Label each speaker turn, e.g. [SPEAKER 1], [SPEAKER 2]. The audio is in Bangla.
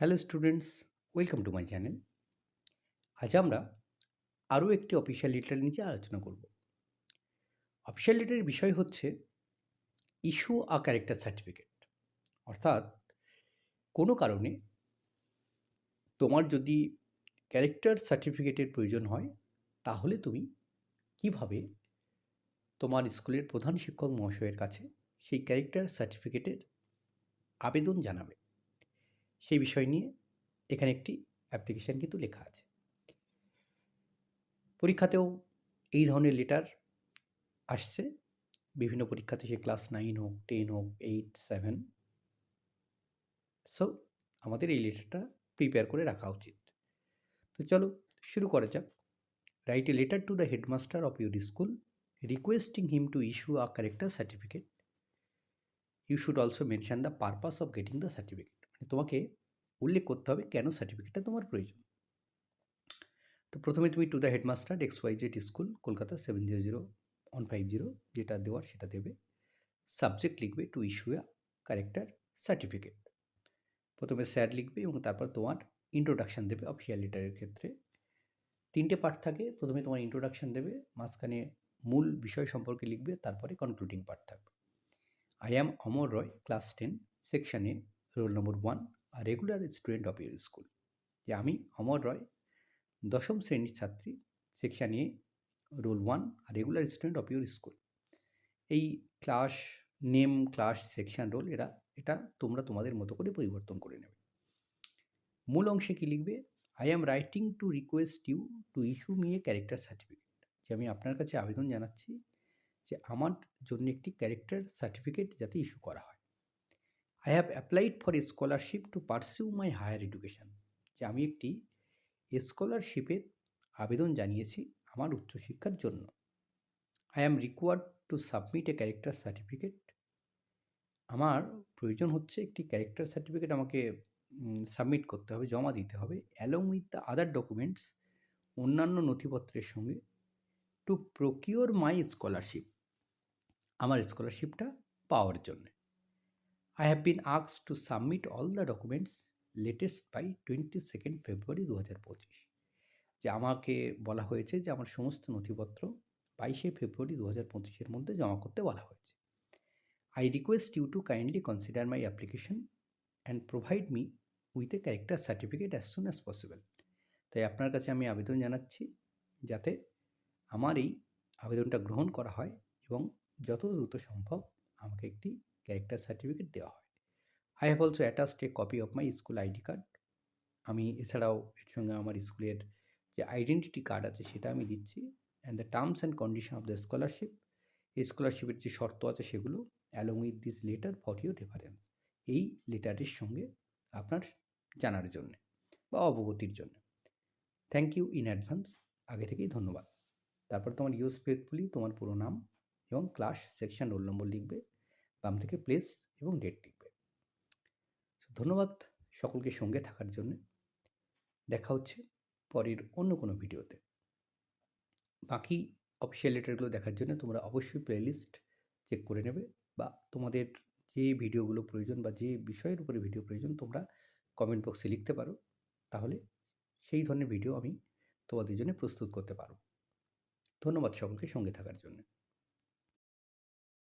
[SPEAKER 1] Hello students, welcome to my channel. আজ আমরা আরও একটি অফিসিয়াল লেটার নিচে আলোচনা করব। অফিসিয়াল লেটারের বিষয় হচ্ছে ইস্যু আ ক্যারেক্টার সার্টিফিকেট। অর্থাৎ কোনো কারণে তোমার যদি ক্যারেক্টার সার্টিফিকেটের প্রয়োজন হয়, তাহলে তুমি কীভাবে তোমার স্কুলের প্রধান শিক্ষক মহাশয়ের কাছে সেই ক্যারেক্টার সার্টিফিকেটের আবেদন জানাবে? সেই বিষয় নিয়ে এখানে একটি অ্যাপ্লিকেশান কিন্তু লেখা আছে। পরীক্ষাতেও এই ধরনের লেটার আসছে। বিভিন্ন পরীক্ষাতে সে ক্লাস নাইন হোক টেন হোক এইট সেভেন সো আমাদের এই লেটারটা প্রিপেয়ার করে রাখা উচিত। তো চলো শুরু করা যাক। Write a letter to the headmaster of your school requesting him to issue a character certificate you should also mention the purpose of getting the certificate তোমাকে উল্লেখ করতে হবে কেন সার্টিফিকেটটা তোমার প্রয়োজন। তো প্রথমে তুমি to the headmaster X Y Z school Kolkata seven zero zero one five zero যেটা দেওয়ার সেটা দেবে। সাবজেক্ট লিখবে to issue a character certificate প্রথমে স্যার লিখবে এবং তারপর তোমার ইন্ট্রোডাকশান দেবে অফিসিয়াল লেটারের ক্ষেত্রে। তিনটে পার্ট থাকে, প্রথমে তোমার ইন্ট্রোডাকশান দেবে, মাঝখানে মূল বিষয় সম্পর্কে লিখবে, তারপরে কনক্লুডিং পার্ট থাকবে। I am Amar Roy class ten section roll number one R regular student of your school. যে আমি, অমর রয়, দশম শ্রেণির ছাত্রী section A roll one R regular student of your school. এই class name, class section roll, এরা, এটা তোমরা তোমাদের মতো করে পরিবর্তন করে নেবে। মূল অংশে কী লিখবে? I am writing to request you to issue me a character certificate যে আমি আপনার কাছে আবেদন জানাচ্ছি যে আমার জন্য একটি ক্যারেক্টার সার্টিফিকেট যাতে ইস্যু করা হয়। I have applied for scholarship to pursue my higher education যে আমি একটি স্কলারশিপের আবেদন জানিয়েছি আমার উচ্চশিক্ষার জন্য। I am required to submit a character certificate আমার প্রয়োজন হচ্ছে একটি ক্যারেক্টার সার্টিফিকেট আমাকে সাবমিট করতে হবে, জমা দিতে হবে along with the other documents অন্যান্য নথিপত্রের সঙ্গে টু প্রকিওর মাই স্কলারশিপ আমার স্কলারশিপটা পাওয়ার জন্যে। I have been আক্স to submit all the documents latest by twenty second February দু হাজার পঁচিশ যে আমাকে বলা হয়েছে যে আমার সমস্ত নথিপত্র বাইশে ফেব্রুয়ারি দু হাজার পঁচিশের মধ্যে জমা করতে বলা হয়েছে। I request you to kindly consider my application and provide me with a character certificate as soon as possible তাই আপনার কাছে আমি আবেদন জানাচ্ছি যাতে আমার এই আবেদনটা গ্রহণ করা হয় এবং যত দ্রুত সম্ভব আমাকে একটি ক্যারেক্টার সার্টিফিকেট দেওয়া হয়। I have also attached a copy of my school ID card আমি এছাড়াও এর সঙ্গে আমার স্কুলের যে আইডেন্টিটি কার্ড আছে সেটা আমি দিচ্ছি। And the terms and condition of the scholarship এই স্কলারশিপের যে শর্ত আছে সেগুলো along with this letter for your reference এই লেটারের সঙ্গে আপনার জানার জন্যে বা অবগতির জন্য। থ্যাংক ইউ ইন অ্যাডভান্স আগে থেকেই ধন্যবাদ। তারপর তোমার ইউজ ফেথফুলি তোমার পুরো নাম এবং ক্লাস সেকশন রোল নম্বর লিখবে। বাম থেকে প্লেস এবং ডেট লিখবে ধন্যবাদ সকলকে সঙ্গে থাকার জন্য। দেখা হচ্ছে পরের অন্য কোনো ভিডিওতে। বাকি অফিসিয়াল লেটারগুলো দেখার জন্য তোমরা অবশ্যই প্লেলিস্ট চেক করে নেবে বা তোমাদের যে ভিডিওগুলো প্রয়োজন বা যে বিষয়ের উপরে ভিডিও প্রয়োজন তোমরা কমেন্ট বক্সে লিখতে পারো। তাহলে সেই ধরনের ভিডিও আমি তোমাদের জন্য প্রস্তুত করতে পারব। ধন্যবাদ সকলকে সঙ্গে থাকার জন্য।